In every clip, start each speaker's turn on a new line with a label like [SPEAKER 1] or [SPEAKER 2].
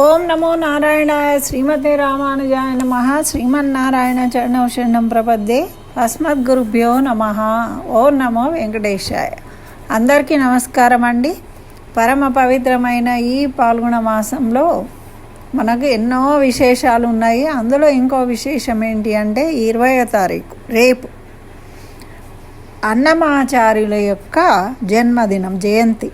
[SPEAKER 1] ఓం నమో నారాయణాయ శ్రీమతే రామానుజాయ నమ. శ్రీమన్నారాయణ చరణం శరణం ప్రపద్దే అస్మద్గురుభ్యో నమ. ఓం నమో వెంకటేశాయ. అందరికీ నమస్కారం అండి. పరమ పవిత్రమైన ఈ పాల్గొన మాసంలో మనకు ఎన్నో విశేషాలు ఉన్నాయి. అందులో ఇంకో విశేషం ఏంటి అంటే ఇరవయో తారీఖు రేపు. అన్నమాచార్యుల యొక్క జన్మదినం జయంతి.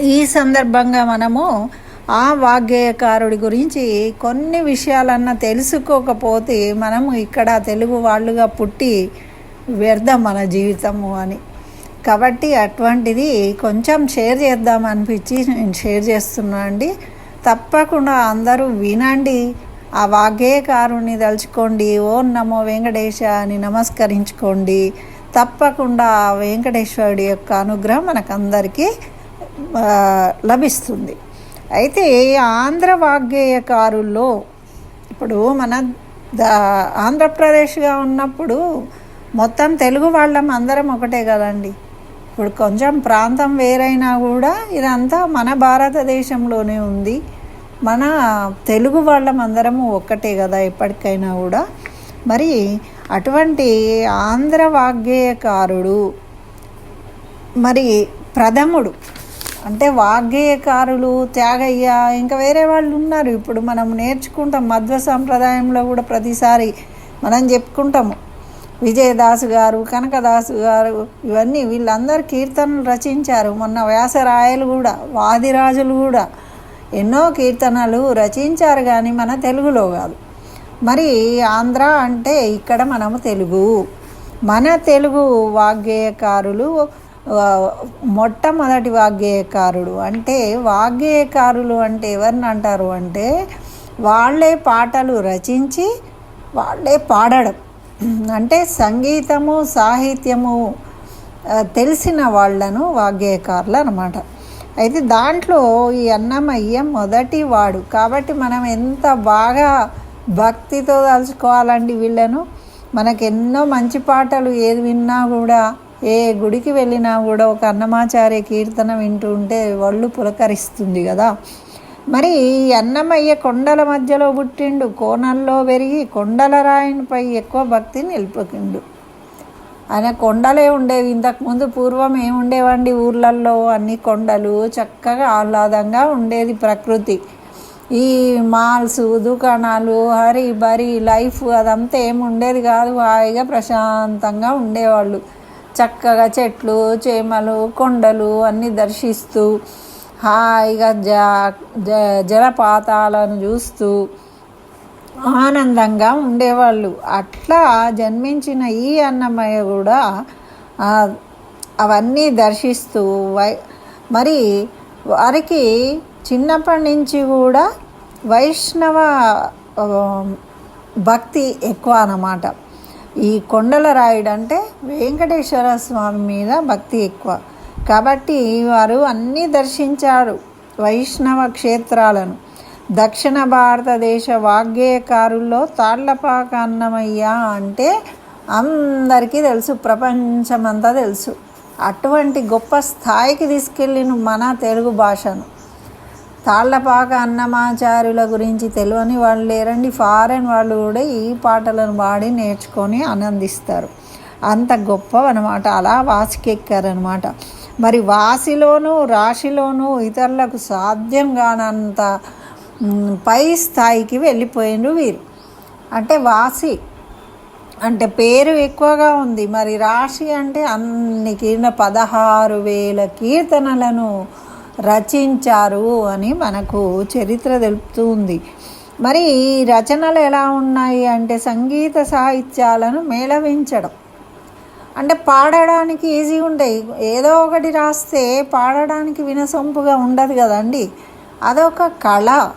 [SPEAKER 1] ఈ సందర్భంగా మనము ఆ వాగ్గేయకారుడి గురించి కొన్ని విషయాలన్నా తెలుసుకోకపోతే మనము ఇక్కడ తెలుగు వాళ్ళుగా పుట్టి వ్యర్థం మన జీవితము అని. కాబట్టి అటువంటిది కొంచెం షేర్ చేద్దాం అనిపించి నేను షేర్ చేస్తున్నా అండి. తప్పకుండా అందరూ వినండి. ఆ వాగ్గేయకారుణ్ణి తలుచుకోండి. ఓం నమో వెంకటేశ అని నమస్కరించుకోండి. తప్పకుండా వెంకటేశ్వరుడి యొక్క అనుగ్రహం మనకందరికీ లభిస్తుంది. అయితే ఆంధ్ర వాగ్గేయకారుల్లో ఇప్పుడు మన ద ఆంధ్రప్రదేశ్గా ఉన్నప్పుడు మొత్తం తెలుగు వాళ్ళం అందరం ఒకటే కదండి. ఇప్పుడు కొంచెం ప్రాంతం వేరైనా కూడా ఇదంతా మన భారతదేశంలోనే ఉంది. మన తెలుగు వాళ్ళం అందరము ఒక్కటే కదా ఎప్పటికైనా కూడా. మరి అటువంటి ఆంధ్ర వాగ్గేయకారుడు మరి ప్రథముడు అంటే వాగ్గేయకారులు త్యాగయ్య ఇంకా వేరే వాళ్ళు ఉన్నారు. ఇప్పుడు మనం నేర్చుకుంటాం మధ్వ సాంప్రదాయంలో కూడా ప్రతిసారి మనం చెప్పుకుంటాము. విజయదాసు గారు కనకదాసు గారు ఇవన్నీ వీళ్ళందరూ కీర్తనలు రచించారు. మొన్న వ్యాసరాయలు కూడా వాదిరాజులు కూడా ఎన్నో కీర్తనలు రచించారు కానీ మన తెలుగులో కాదు. మరి ఆంధ్ర అంటే ఇక్కడ మనము తెలుగు. మన తెలుగు వాగ్గేయకారులు మొట్టమొదటి వాగ్గేయకారుడు. అంటే వాగ్గేయకారులు అంటే ఎవరిని అంటారు అంటే వాళ్ళే పాటలు రచించి వాళ్ళే పాడడం. అంటే సంగీతము సాహిత్యము తెలిసిన వాళ్ళను వాగ్గేయకారులు అనమాట అయితే దాంట్లో ఈ అన్నమయ్య మొదటి వాడు. కాబట్టి మనం ఎంత బాగా భక్తితో తలుచుకోవాలండి వీళ్ళను. మనకెన్నో ఎన్నో మంచి పాటలు ఏది విన్నా కూడా ఏ గుడికి వెళ్ళినా కూడా ఒక అన్నమాచార్య కీర్తన వింటూ ఉంటే ఒళ్ళు పులకరిస్తుంది కదా. మరి ఈ అన్నమయ్య కొండల మధ్యలో పుట్టిండు కోణంలో పెరిగి కొండల రాయినిపై ఎక్కువ భక్తి నిలుపుకుండు ఆయన కొండలే ఉండేవి ఇంతకుముందు పూర్వం ఏముండేవండి ఊర్లల్లో? అన్ని కొండలు చక్కగా ఆహ్లాదంగా ఉండేది ప్రకృతి. ఈ మాల్స్ దుకాణాలు హరి బరి లైఫ్ అదంతా ఏమి ఉండేది కాదు హాయిగా ప్రశాంతంగా ఉండేవాళ్ళు. చక్కగా చెట్లు చేమలు కొండలు అన్నీ దర్శిస్తూ హాయిగా జ జ- జలపాతాలను చూస్తూ ఆనందంగా ఉండేవాళ్ళు. అట్లా జన్మించిన ఈ అన్నమయ్య కూడా అవన్నీ దర్శిస్తూ వై మరి వారికి చిన్నప్పటి నుంచి కూడా వైష్ణవ భక్తి ఎక్కువ అన్నమాట. ఈ కొండల రాయుడు అంటే వెంకటేశ్వర స్వామి మీద భక్తి ఎక్కువ. కాబట్టి వారు అన్నీ దర్శించారు వైష్ణవ క్షేత్రాలను. దక్షిణ భారతదేశ వాగ్గేయకారుల్లో తాళ్ళపాక అన్నమయ్య అంటే అందరికీ తెలుసు ప్రపంచమంతా తెలుసు. అటువంటి గొప్ప స్థాయికి తీసుకెళ్ళిన మన తెలుగు భాషను. తాళ్ళపాక అన్నమాచార్యుల గురించి తెలియని వాళ్ళు లేరండి. ఫారెన్ వాళ్ళు కూడా ఈ పాటలను పాడి నేర్చుకొని ఆనందిస్తారు. అంత గొప్పవన్నమాట అలా వాసికెక్కారనమాట. మరి వాసిలోనూ రాశిలోనూ ఇతరులకు సాధ్యం కానంత పై స్థాయికి వెళ్ళిపోయిండ్రు వీరు. అంటే వాసి అంటే పేరు ఎక్కువగా ఉంది. మరి రాశి అంటే అన్ని కీర్ణ పదహారు వేల కీర్తనలను రచించారు అని మనకు చరిత్ర తెలుపుతుంది. మరి ఈ రచనలు ఎలా ఉన్నాయి అంటే సంగీత సాహిత్యాలను మేళవించడం. అంటే పాడడానికి ఈజీ ఉంటాయి. ఏదో ఒకటి రాస్తే పాడడానికి వినసొంపుగా ఉండదు కదండి. అదొక కళ.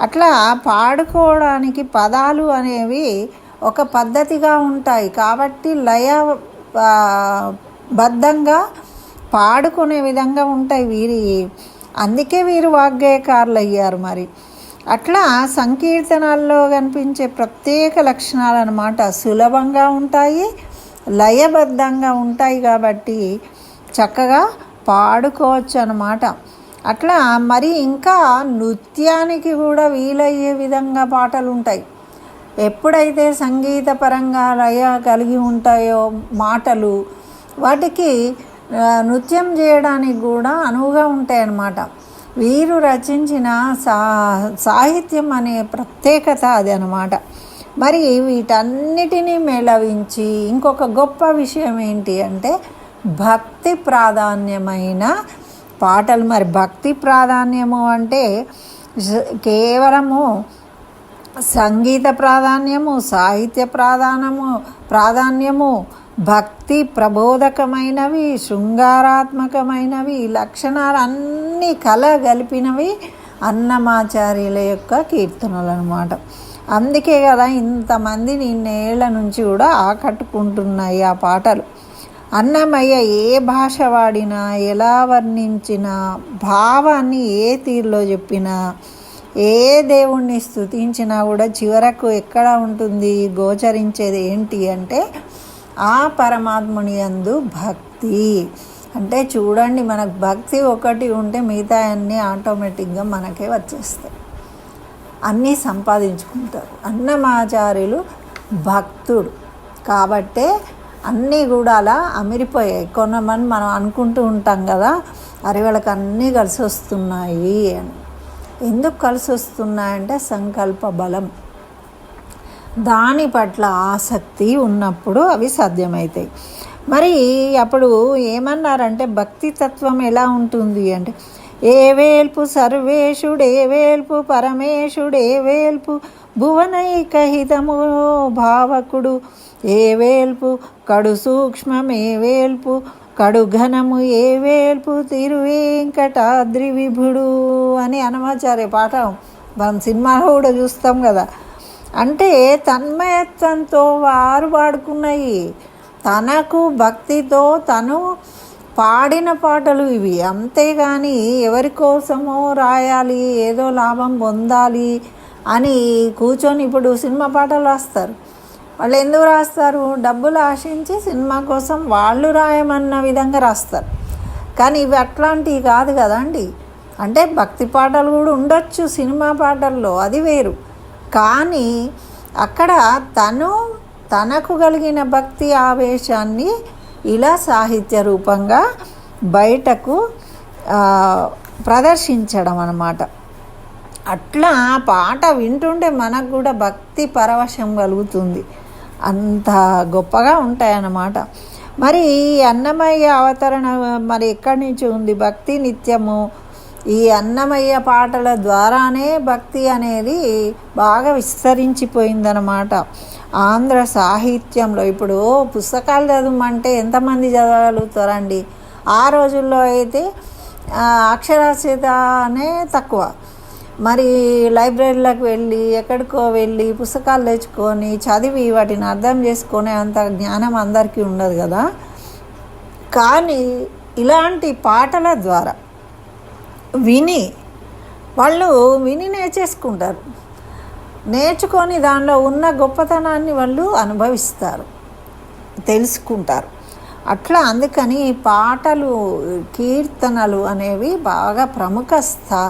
[SPEAKER 1] అట్లా పాడుకోవడానికి పదాలు అనేవి ఒక పద్ధతిగా ఉంటాయి. కాబట్టి లయ బద్ధంగా పాడుకునే విధంగా ఉంటాయి వీరి. అందుకే వీరు వాగ్గేయకారులు అయ్యారు మరి. అట్లా సంకీర్తనాల్లో కనిపించే ప్రత్యేక లక్షణాలు అన్నమాట సులభంగా ఉంటాయి లయబద్ధంగా ఉంటాయి కాబట్టి చక్కగా పాడుకోవచ్చు అన్నమాట అట్లా మరి ఇంకా నృత్యానికి కూడా వీలయ్యే విధంగా పాటలు ఉంటాయి ఎప్పుడైతే సంగీతపరంగా లయ కలిగి ఉంటాయో మాటలు వాటికి నృత్యం చేయడానికి కూడా అనువుగా ఉంటాయి అన్నమాట వీరు రచించిన సా సాహిత్యం అనే ప్రత్యేకత అది అనమాట మరి వీటన్నిటినీ మేళవించి ఇంకొక గొప్ప విషయం ఏంటి అంటే భక్తి ప్రాధాన్యమైన పాటలు. మరి భక్తి ప్రాధాన్యము అంటే కేవలము సంగీత ప్రాధాన్యము సాహిత్య ప్రాధాన్యము ప్రాధాన్యము భక్తి ప్రబోధకమైనవి శృంగారాత్మకమైనవి లక్షణాలు అన్నీ కలగలిపినవి అన్నమాచార్యుల యొక్క కీర్తనలు అనమాట అందుకే కదా ఇంతమంది నిన్నేళ్ళ నుంచి కూడా ఆకట్టుకుంటున్నాయి ఆ పాటలు. అన్నమయ్య ఏ భాష వాడినా ఎలా వర్ణించినా భావాన్ని ఏ తీరులో చెప్పినా ఏ దేవుణ్ణి స్తుతించినా కూడా చివరకు ఎక్కడ ఉంటుంది గోచరించేది ఏంటి అంటే ఆ పరమాత్ముని యందు భక్తి. అంటే చూడండి మనకు భక్తి ఒకటి ఉంటే మిగతా అన్నీ ఆటోమేటిక్గా మనకే వచ్చేస్తాయి. అన్నీ సంపాదించుకుంటారు. అన్నమాచార్యులు భక్తుడు. కాబట్టే అన్నీ కూడా అలా అమిరిపోయాయి. కొనమని మనం అనుకుంటూ ఉంటాం కదా అరే వాళ్ళకి అన్నీ కలిసి వస్తున్నాయి అని. ఎందుకు కలిసి వస్తున్నాయంటే సంకల్ప బలం. దాని పట్ల ఆసక్తి ఉన్నప్పుడు అవి సాధ్యమవుతాయి మరి అప్పుడు ఏమన్నారంటే భక్తి తత్వం ఎలా ఉంటుంది అంటే ఏ వేల్పు సర్వేషుడు ఏ వేల్పు పరమేశుడు ఏ వేల్పు భువనైక హితము భావకుడు ఏ వేల్పు కడు సూక్ష్మం ఏ వేల్పు కడు ఘనము ఏ వేల్పు తిరువేంకటాద్రి విభుడు అని అనమాచార్య పాఠం. మనం సినిమాలో కూడా చూస్తాం కదా. అంటే తన్మయత్వంతో వారు పాడుకున్నాయి తనకు భక్తితో తను పాడిన పాటలు ఇవి. అంతేగాని ఎవరి కోసమో రాయాలి ఏదో లాభం పొందాలి అని కూర్చొని ఇప్పుడు సినిమా పాటలు రాస్తారు. వాళ్ళు ఎందుకు రాస్తారు? డబ్బులు ఆశించి సినిమా కోసం వాళ్ళు రాయమన్న విధంగా రాస్తారు. కానీ ఇవి అట్లాంటివి కాదు కదండి. అంటే భక్తి పాటలు కూడా ఉండొచ్చు సినిమా పాటల్లో. అది వేరు. కానీ అక్కడ తను తనకు కలిగిన భక్తి ఆవేశాన్ని ఇలా సాహిత్య రూపంగా బయటకు ప్రదర్శించడం అన్నమాట. అట్లా పాట వింటుంటే మనకు కూడా భక్తి పరవశం కలుగుతుంది. అంత గొప్పగా ఉంటాయన్నమాట. మరి ఈ అన్నమయ్య అవతరణ మరి ఎక్కడి నుంచి ఉంది? భక్తి నిత్యము ఈ అన్నమయ్య పాటల ద్వారానే భక్తి అనేది బాగా విస్తరించిపోయిందనమాట ఆంధ్ర సాహిత్యంలో ఇప్పుడు పుస్తకాలు చదవమంటే ఎంతమంది చదవగలుగుతారండి? ఆ రోజుల్లో అయితే అక్షరాస్యత అనే తక్కువ. మరి లైబ్రరీలకు వెళ్ళి ఎక్కడికో వెళ్ళి పుస్తకాలు తెచ్చుకొని చదివి వాటిని అర్థం చేసుకునే అంత జ్ఞానం అందరికీ ఉండదు కదా? కానీ ఇలాంటి పాటల ద్వారా విని వాళ్ళు విని నేర్చేసుకుంటారు. నేర్చుకొని దానిలో ఉన్న గొప్పతనాన్ని వాళ్ళు అనుభవిస్తారు తెలుసుకుంటారు. అట్లా అందుకని పాటలు కీర్తనలు అనేవి బాగా ప్రముఖ స్థా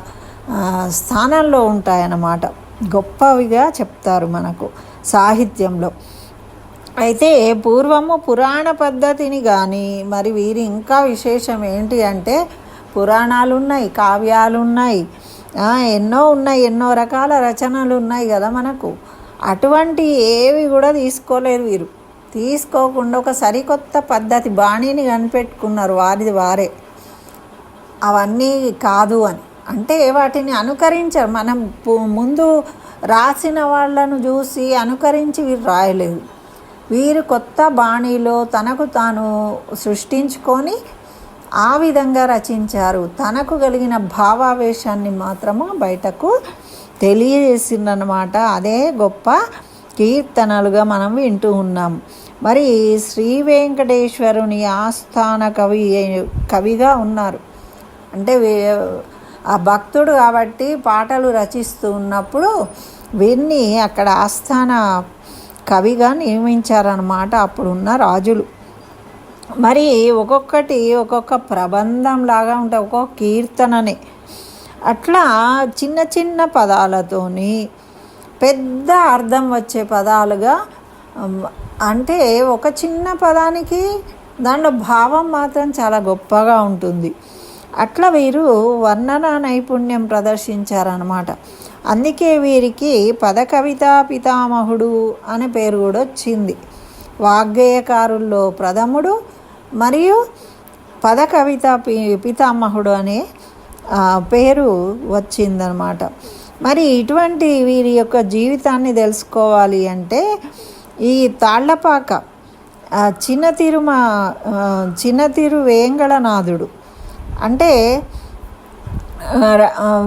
[SPEAKER 1] స్థానంలో ఉంటాయన్నమాట. గొప్పవిగా చెప్తారు మనకు సాహిత్యంలో. అయితే పూర్వము పురాణ పద్ధతిని కానీ మరి వీరి ఇంకా విశేషం ఏంటి అంటే పురాణాలు ఉన్నాయి కావ్యాలు ఉన్నాయి ఎన్నో ఉన్నాయి ఎన్నో రకాల రచనలు ఉన్నాయి కదా మనకు. అటువంటి ఏవి కూడా తీసుకోలేరు వీరు. తీసుకోకుండా ఒక సరికొత్త పద్ధతి బాణీని కనిపెట్టుకున్నారు వారిది వారే. అవన్నీ కాదు అని. అంటే వాటిని అనుకరించారు. మనం ముందు రాసిన వాళ్ళను చూసి అనుకరించి వీరు రాయలేదు. వీరు కొత్త బాణీలో తనకు తాను సృష్టించుకొని ఆ విధంగా రచించారు. తనకు కలిగిన భావావేశాన్ని మాత్రము బయటకు తెలియజేసిందనమాట అదే గొప్ప కీర్తనలుగా మనం వింటూ ఉన్నాం. మరి శ్రీ వెంకటేశ్వరుని ఆస్థాన కవి కవిగా ఉన్నారు. అంటే ఆ భక్తుడు కాబట్టి పాటలు రచిస్తూ ఉన్నప్పుడు వీరిని అక్కడ ఆస్థాన కవిగా నియమించారన్నమాట. అప్పుడున్న రాజులు. మరి ఒక్కొక్కటి ఒక్కొక్క ప్రబంధం లాగా ఉంటాయి ఒక్కొక్క కీర్తనని. అట్లా చిన్న చిన్న పదాలతోని పెద్ద అర్థం వచ్చే పదాలుగా అంటే ఒక చిన్న పదానికి దానిలో భావం మాత్రం చాలా గొప్పగా ఉంటుంది. అట్లా వీరు వర్ణన నైపుణ్యం ప్రదర్శించారనమాట అందుకే వీరికి పద కవితా పితామహుడు అనే పేరు కూడా వచ్చింది. వాగ్గేయకారుల్లో ప్రథముడు మరియు పద కవిత పి పితామహుడు అనే పేరు వచ్చిందనమాట. మరి ఇటువంటి వీరి యొక్క జీవితాన్ని తెలుసుకోవాలి అంటే ఈ తాళ్ళపాక చిన్న తిరుమ చిన్న తిరు వేంగళనాథుడు. అంటే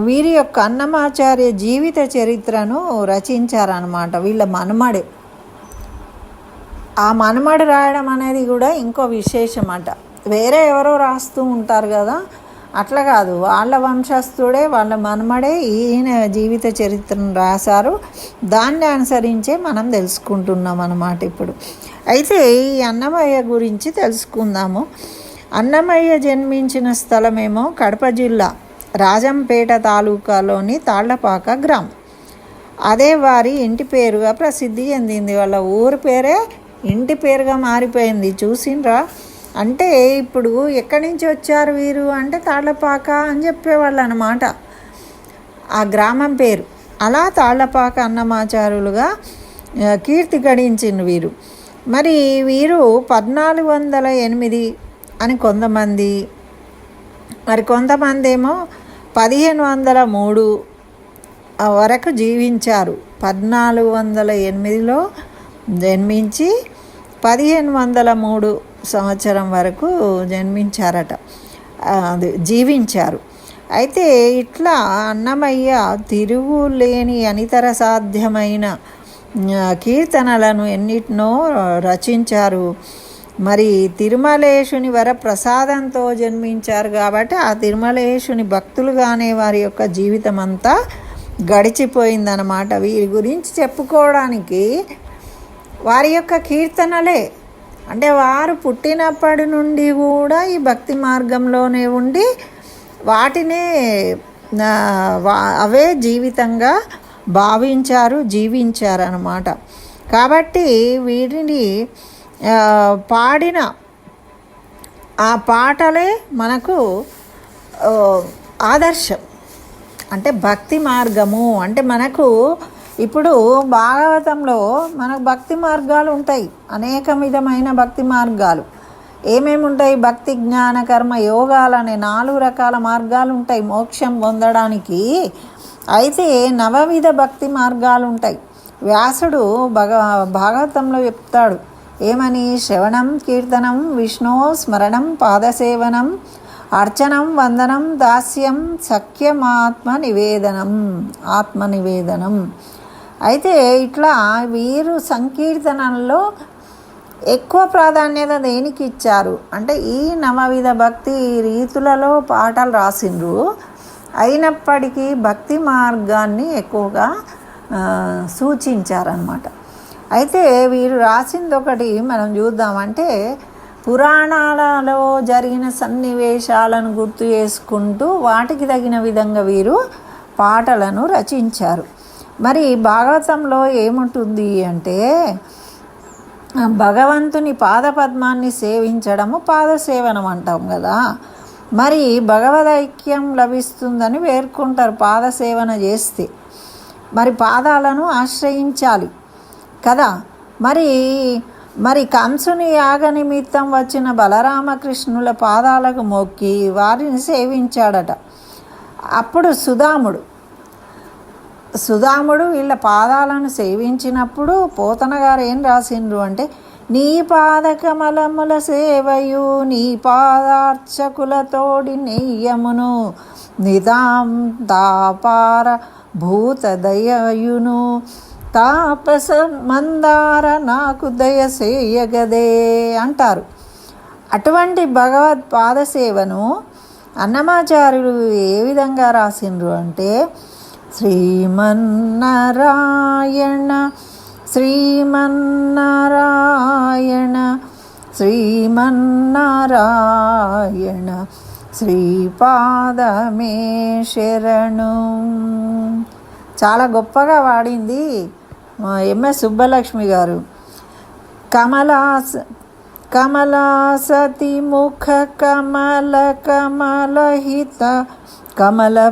[SPEAKER 1] వీరి యొక్క అన్నమాచార్య జీవిత చరిత్రను రచించారనమాట. వీళ్ళ మనమడే. ఆ మనమడు రాయడం అనేది కూడా ఇంకో విశేషమట. వేరే ఎవరో రాస్తూ ఉంటారు కదా అట్లా కాదు. వాళ్ళ వంశస్థుడే వాళ్ళ మనమడే ఈయన జీవిత చరిత్రను రాశారు. దాన్ని అనుసరించే మనం తెలుసుకుంటున్నాం అన్నమాట ఇప్పుడు. అయితే ఈ అన్నమయ్య గురించి తెలుసుకుందాము. అన్నమయ్య జన్మించిన స్థలమేమో కడప జిల్లా రాజంపేట తాలూకాలోని తాళ్ళపాక గ్రామం. అదే వారి ఇంటి పేరుగా ప్రసిద్ధి చెందింది. వాళ్ళ ఊరి పేరే ఇంటి పేరుగా మారిపోయింది. చూసిండ్రా అంటే ఇప్పుడు ఎక్కడి నుంచి వచ్చారు వీరు? అంటే తాళ్ళపాక అని చెప్పేవాళ్ళు అనమాట ఆ గ్రామం పేరు. అలా తాళ్ళపాక అన్నమాచారులుగా కీర్తి గడించిన వీరు. మరి వీరు పద్నాలుగు వందల ఎనిమిది అని కొంతమంది మరి కొంతమంది ఏమో పదిహేను వందల మూడు వరకు జీవించారు. పద్నాలుగు వందల ఎనిమిదిలో జన్మించి పదిహేను వందల మూడు సంవత్సరం వరకు జన్మించారట. అది జీవించారు. అయితే ఇట్లా అన్నమయ్య తిరుగు లేని అనితర సాధ్యమైన కీర్తనలను ఎన్నిటినో రచించారు. మరి తిరుమలేశుని వరప్రసాదంతో జన్మించారు కాబట్టి ఆ తిరుమలేశుని భక్తులుగానే వారి యొక్క జీవితం అంతా గడిచిపోయిందనమాట వీరి గురించి చెప్పుకోవడానికి వారి యొక్క కీర్తనలే. అంటే వారు పుట్టినప్పటి నుండి కూడా ఈ భక్తి మార్గంలోనే ఉండి వాటినే అవే జీవితంగా భావించారు జీవించారు అన్నమాట కాబట్టి వీటిని పాడిన ఆ పాటలే మనకు ఆదర్శం. అంటే భక్తి మార్గము. అంటే మనకు ఇప్పుడు భాగవతంలో మనకు భక్తి మార్గాలు ఉంటాయి. అనేక విధమైన భక్తి మార్గాలు. ఏమేమి ఉంటాయి? భక్తి జ్ఞాన కర్మ యోగాలు అనే నాలుగు రకాల మార్గాలు ఉంటాయి. మోక్షం పొందడానికి అయితే నవవిధ భక్తి మార్గాలు ఉంటాయి. వ్యాసుడు భగ భాగవతంలో చెప్తాడు. ఏమని? శ్రవణం కీర్తనం విష్ణు స్మరణం పాదసేవనం అర్చనం వందనం దాస్యం సఖ్యమాత్మ నివేదనం ఆత్మ నివేదనం అయితే ఇట్లా వీరు సంకీర్తనల్లో ఎక్కువ ప్రాధాన్యత దేనికి ఇచ్చారు? అంటే ఈ నవవిధ భక్తి రీతులలో పాటలు రాసిండ్రు. అయినప్పటికీ భక్తి మార్గాన్ని ఎక్కువగా సూచించారనమాట అయితే వీరు రాసింది ఒకటి మనం చూద్దామంటే పురాణాలలో జరిగిన సన్నివేశాలను గుర్తు చేసుకుంటూ వాటికి తగిన విధంగా వీరు పాటలను రచించారు. మరి భాగవతంలో ఏముంటుంది అంటే భగవంతుని పాదపద్మాన్ని సేవించడము పాదసేవనం అంటాం కదా. మరి భగవదైక్యం లభిస్తుందని పేర్కొంటారు పాదసేవన చేస్తే. మరి పాదాలను ఆశ్రయించాలి కదా. మరి మరి కంసుని యాగ నిమిత్తం వచ్చిన బలరామకృష్ణుల పాదాలకు మొక్కి వారిని సేవించాడట. అప్పుడు సుధాముడు సుధాముడు వీళ్ళ పాదాలను సేవించినప్పుడు పోతన గారు ఏం రాసిండ్రు అంటే నీ పాదకమలముల సేవయు నీ పాదార్చకులతోడి నెయ్యమును నిదాం తాపార భూత దయయును తాపస మందార నాకు దయసేయగదే అంటారు. అటువంటి భగవద్ పాదసేవను అన్నమాచార్యులు ఏ విధంగా రాసిండ్రు అంటే శ్రీమన్నారాయణ శ్రీమన్నారాయణ శ్రీమన్నారాయణ శ్రీపాదమే శరణు. చాలా గొప్పగా వాడింది మా ఎంఎస్ సుబ్బలక్ష్మి గారు. కమలాస కమలాసతి ముఖ కమల కమలహిత కమల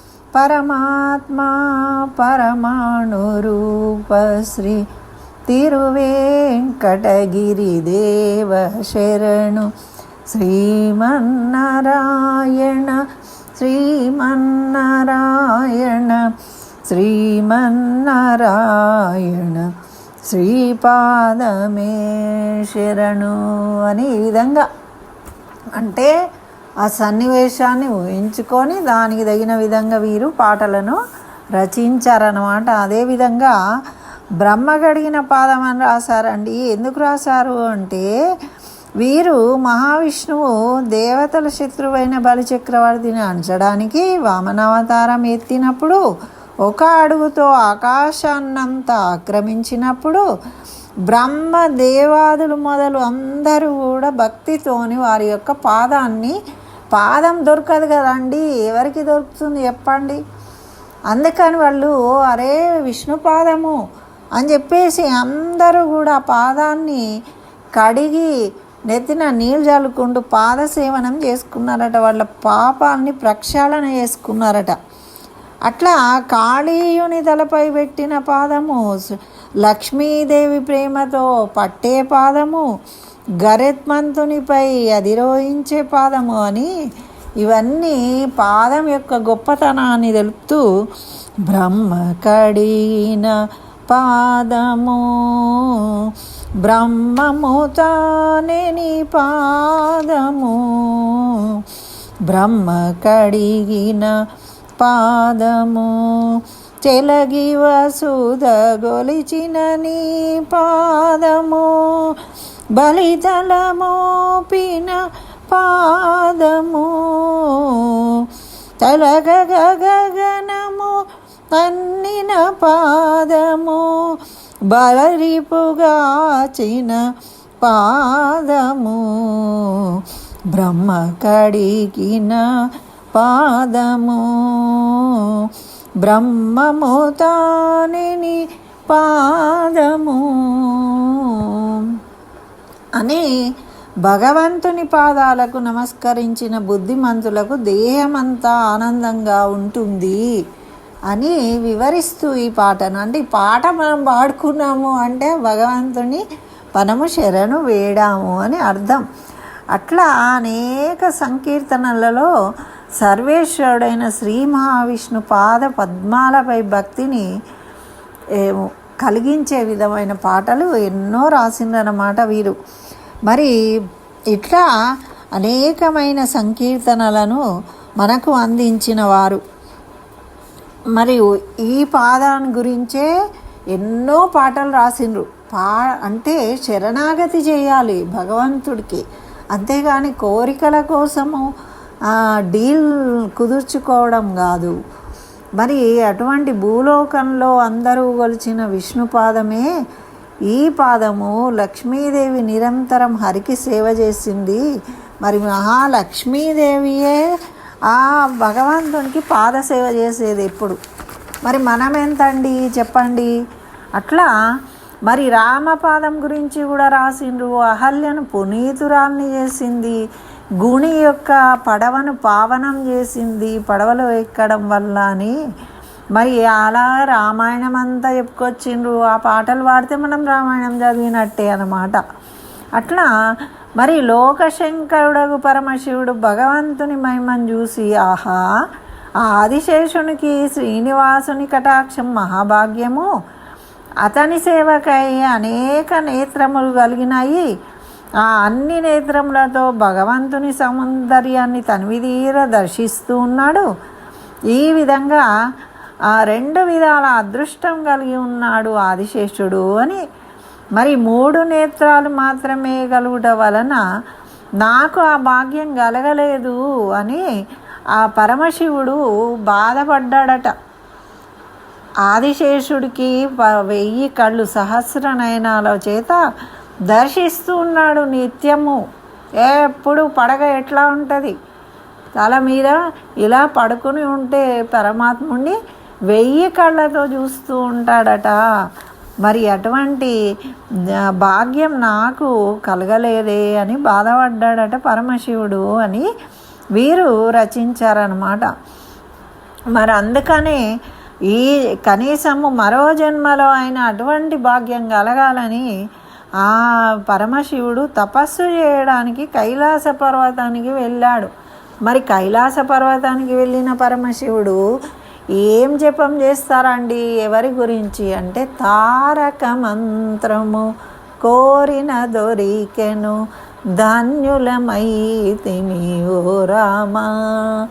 [SPEAKER 1] శరణు పరమయోగి జన శ్రీ పరమ పరమాత్మా పరమాణురూప శ్రీ దేవ శరణు. శ్రీమన్నారాయణ శ్రీమన్నారాయణ శ్రీమన్నారాయణ శ్రీపాదమే శరణు. అని ఈ విధంగా అంటే ఆ సన్నివేశాన్ని ఊహించుకొని దానికి తగిన విధంగా వీరు పాటలను రచించారన్నమాట. అదేవిధంగా బ్రహ్మ గడిగిన పాదం అని రాశారండి. ఎందుకు రాశారు అంటే వీరు మహావిష్ణువు దేవతల శత్రువైన బలిచక్రవర్తిని అంచడానికి వామనావతారం ఎత్తినప్పుడు ఒక అడుగుతో ఆకాశాన్నంతా ఆక్రమించినప్పుడు బ్రహ్మ దేవాదులు మొదలు అందరూ కూడా భక్తితోని వారి యొక్క పాదాన్ని పాదం దొరకదు కదండి. ఎవరికి దొరుకుతుంది చెప్పండి. అందుకని వాళ్ళు అరే విష్ణు పాదము అని చెప్పేసి అందరూ కూడా పాదాన్ని కడిగి నెత్తిన నీళ్ళు చల్లుకుంటూ పాదసేవనం చేసుకున్నారట. వాళ్ళ పాపాన్ని ప్రక్షాళన చేసుకున్నారట. అట్లా కాళీయుని తలపై పెట్టిన పాదము లక్ష్మీదేవి ప్రేమతో పట్టే పాదము గరెత్మంతునిపై అధిరోహించే పాదము అని ఇవన్నీ పాదం యొక్క గొప్పతనాన్ని తెలుపుతూ బ్రహ్మ కడిగిన పాదము. బ్రహ్మము తానే నీ పాదము. బ్రహ్మ కడిగిన పాదము. చెలగి వసుధ గొలిచిన నీ పాదము. బలితలమోపిన పాదము. తలగగగనము తన్నిన పాదము. బలరిపుగాచిన పాదము. బ్రహ్మ కడిగిన పాదము. బ్రహ్మము తానిని పాదము. అని భగవంతుని పాదాలకు నమస్కరించిన బుద్ధిమంతులకు దేహమంతా ఆనందంగా ఉంటుంది అని వివరిస్తూ ఈ పాటను. అంటే ఈ పాట మనం పాడుకున్నాము అంటే భగవంతుని మనము శరణు వేడాము అని అర్థం. అట్లా అనేక సంకీర్తనలలో సర్వేశ్వరుడైన శ్రీ మహావిష్ణు పాద పద్మాలపై భక్తిని ఏమో కలిగించే విధమైన పాటలు ఎన్నో రాసిందన్నమాట వీరు. మరి ఇట్లా అనేకమైన సంకీర్తనలను మనకు అందించిన వారు. మరియు ఈ పాదాన్ని గురించే ఎన్నో పాటలు రాసిండ్రు. పా అంటే శరణాగతి చేయాలి భగవంతుడికి. అంతేగాని కోరికల కోసము డీల్ కుదుర్చుకోవడం కాదు. మరి అటువంటి భూలోకంలో అందరూ కొలిచిన విష్ణు పాదమే ఈ పాదము లక్ష్మీదేవి నిరంతరం హరికి సేవ చేసింది. మరి మహాలక్ష్మీదేవియే ఆ భగవంతునికి పాద సేవ చేసేది ఎప్పుడు? మరి మనం ఎంతండి చెప్పండి. అట్లా మరి రామపాదం గురించి కూడా రాసిండ్రు. అహల్యను పునీతురాల్ని చేసింది. గుణి యొక్క పడవను పావనం చేసింది. పడవలో ఎక్కడం వల్ల అని మరి అలా రామాయణం అంతా చెప్పుకొచ్చిండ్రు. ఆ పాటలు పాడితే మనం రామాయణం చదివినట్టే అనమాట అట్లా మరి లోకశంకరుడగు పరమశివుడు భగవంతుని మహిమను చూసి ఆహా ఆ ఆదిశేషునికి శ్రీనివాసుని కటాక్షం మహాభాగ్యము. అతని సేవకై అనేక నేత్రములు కలిగినాయి. ఆ అన్ని నేత్రములతో భగవంతుని సౌందర్యాన్ని తనివిదీర దర్శిస్తూ ఉన్నాడు. ఈ విధంగా ఆ రెండు విధాల అదృష్టం కలిగి ఉన్నాడు ఆదిశేషుడు అని. మరి మూడు నేత్రాలు మాత్రమే కలుగుట వలన నాకు ఆ భాగ్యం కలగలేదు అని ఆ పరమశివుడు బాధపడ్డాడట. ఆదిశేషుడికి వెయ్యి కళ్ళు సహస్ర నయనాల చేత దర్శిస్తూ ఉన్నాడు నిత్యము. ఎప్పుడు పడగ ఎట్లా ఉంటుంది? తల మీద ఇలా పడుకుని ఉంటే పరమాత్ముడిని వెయ్యి కళ్ళతో చూస్తూ ఉంటాడట. మరి అటువంటి భాగ్యం నాకు కలగలేదే అని బాధపడ్డాడట పరమశివుడు అని వీరు రచించారనమాట మరి అందుకనే ఈ కనీసము మరో జన్మలో ఆయన అటువంటి భాగ్యం కలగాలని ఆ పరమశివుడు తపస్సు చేయడానికి కైలాస పర్వతానికి వెళ్ళాడు. మరి కైలాస పర్వతానికి వెళ్ళిన పరమశివుడు ఏం జపం చేస్తారండి? ఎవరి గురించి అంటే తారక మంత్రము కోరిన దొరికెను ధన్యులమైతిమి ఓ రామా.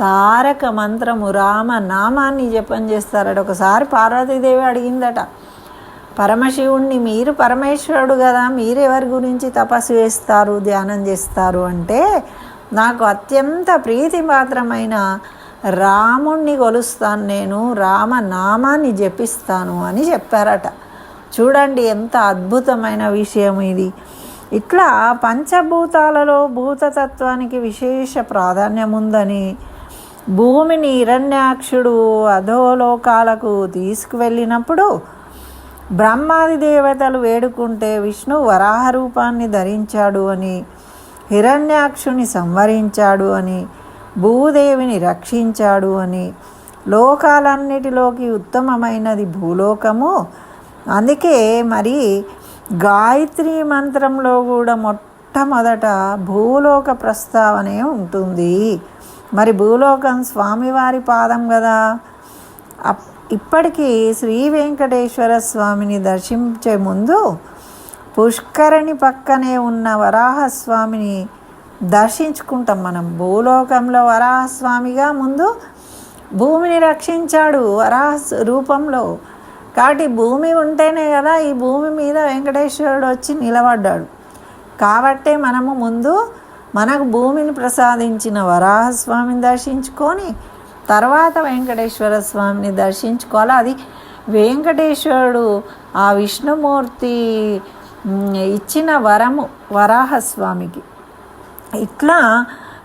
[SPEAKER 1] తారక మంత్రము రామ నామాన్ని జపం చేస్తారట. ఒకసారి పార్వతీదేవి అడిగిందట పరమశివుణ్ణి మీరు పరమేశ్వరుడు కదా మీరు ఎవరి గురించి తపస్సు చేస్తారు ధ్యానం చేస్తారు అంటే నాకు అత్యంత ప్రీతిపాత్రమైన రాముణ్ణి కొలుస్తాను నేను రామ నామాన్ని జపిస్తాను అని చెప్పారట. చూడండి ఎంత అద్భుతమైన విషయం ఇది. ఇట్లా పంచభూతాలలో భూతతత్వానికి విశేష ప్రాధాన్యం ఉందని భూమిని హిరణ్యాక్షుడు అధోలోకాలకు తీసుకువెళ్ళినప్పుడు బ్రహ్మాది దేవతలు వేడుకుంటే విష్ణు వరాహ రూపాన్ని ధరించాడు అని హిరణ్యాక్షుని సంవరించాడు అని భూదేవిని రక్షించాడు అని లోకాలన్నిటిలోకి ఉత్తమమైనది భూలోకము. అందుకే మరి గాయత్రి మంత్రంలో కూడా మొట్టమొదట భూలోక ప్రస్తావనే ఉంటుంది. మరి భూలోకం స్వామివారి పాదం కదా. అప్- ఇప్పటికీ శ్రీ వెంకటేశ్వర స్వామిని దర్శించే ముందు పుష్కరిణి పక్కనే ఉన్న వరాహస్వామిని దర్శించుకుంటాం మనం. భూలోకంలో వరాహస్వామిగా ముందు భూమిని రక్షించాడు వరాహ రూపంలో. కాబట్టి భూమి ఉంటేనే కదా ఈ భూమి మీద వెంకటేశ్వరుడు వచ్చి నిలబడ్డాడు. కాబట్టే మనము ముందు మనకు భూమిని ప్రసాదించిన వరాహస్వామిని దర్శించుకొని తర్వాత వెంకటేశ్వర స్వామిని దర్శించుకోవాలి? అది వెంకటేశ్వరుడు ఆ విష్ణుమూర్తి ఇచ్చిన వరము వరాహస్వామికి. ఇట్లా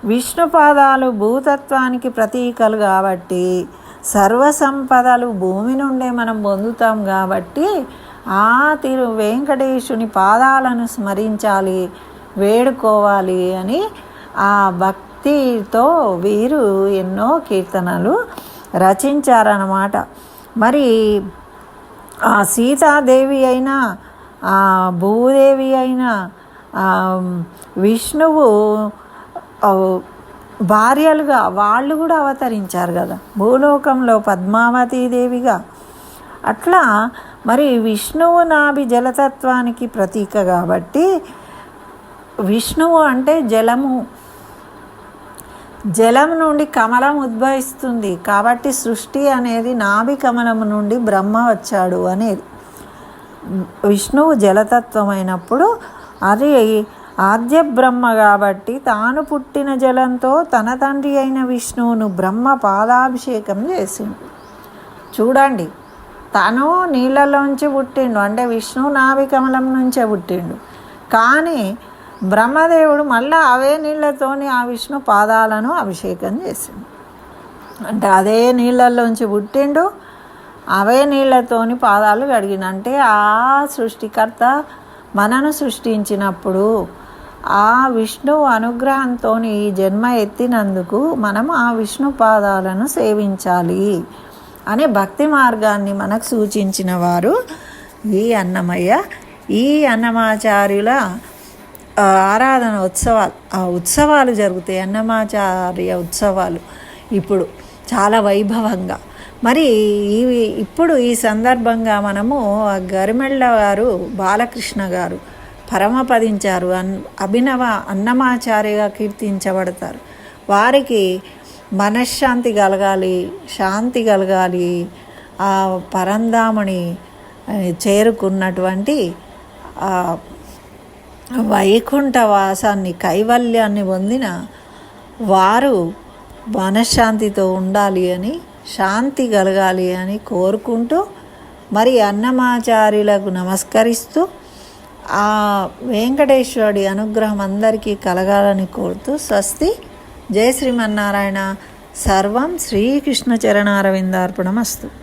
[SPEAKER 1] విష్ణు పాదాలు భూతత్వానికి ప్రతీకలు కాబట్టి సర్వసంపదలు భూమి నుండే మనం పొందుతాం కాబట్టి ఆ తిరు వెంకటేశుని పాదాలను స్మరించాలి వేడుకోవాలి అని ఆ భక్తితో వీరు ఎన్నో కీర్తనలు రచించారన్నమాట. మరి ఆ సీతాదేవి అయినా ఆ భూదేవి అయినా విష్ణువు భార్యలుగా వాళ్ళు కూడా అవతరించారు కదా. భూలోకంలో పద్మావతీదేవిగా. అట్లా మరి విష్ణువు నాభి జలతత్వానికి ప్రతీక కాబట్టి విష్ణువు అంటే జలము. జలం నుండి కమలం ఉద్భవిస్తుంది. కాబట్టి సృష్టి అనేది నాభి కమలము నుండి బ్రహ్మ వచ్చాడు అనేది. విష్ణువు జలతత్వమైనప్పుడు అది ఆద్య బ్రహ్మ కాబట్టి తాను పుట్టిన జలంతో తన తండ్రి అయిన విష్ణువును బ్రహ్మ పాదాభిషేకం చేసిండు. చూడండి తను నీళ్ళలోంచి పుట్టిండు. అంటే విష్ణు నాభికమలం నుంచే పుట్టిండు. కానీ బ్రహ్మదేవుడు మళ్ళీ అవే నీళ్ళతోని ఆ విష్ణు పాదాలను అభిషేకం చేసిండు. అంటే అదే నీళ్ళల్లోంచి పుట్టిండు అవే నీళ్ళతోని పాదాలు కడిగిన అంటే ఆ సృష్టికర్త మనను సృష్టించినప్పుడు ఆ విష్ణు అనుగ్రహంతో ఈ జన్మ ఎత్తినందుకు మనం ఆ విష్ణు పాదాలను సేవించాలి అనే భక్తి మార్గాన్ని మనకు సూచించిన వారు ఈ అన్నమయ్య. ఈ అన్నమాచార్యుల ఆరాధన ఉత్సవాలు ఆ ఉత్సవాలు జరుగుతాయి అన్నమాచార్య ఉత్సవాలు ఇప్పుడు చాలా వైభవంగా. మరి ఇవి ఇప్పుడు ఈ సందర్భంగా మనము గరిమెళ్ళ గారు బాలకృష్ణ గారు పరమపదించారు అన్ అభినవ అన్నమాచార్యగా కీర్తించబడతారు. వారికి మనశ్శాంతి కలగాలి శాంతి కలగాలి ఆ పరంధామని చేరుకున్నటువంటి వైకుంఠవాసాన్ని వైకుంఠ వాసాన్ని కైవల్యాన్ని పొందిన వారు మనశ్శాంతితో ఉండాలి అని శాంతి కలగాలి అని కోరుకుంటూ మరి అన్నమాచార్యులకు నమస్కరిస్తూ ఆ వెంకటేశ్వరుడి అనుగ్రహం అందరికీ కలగాలని కోరుతూ స్వస్తి. జయ శ్రీమన్నారాయణ. సర్వం శ్రీకృష్ణ చరణారవిందార్పణమస్తు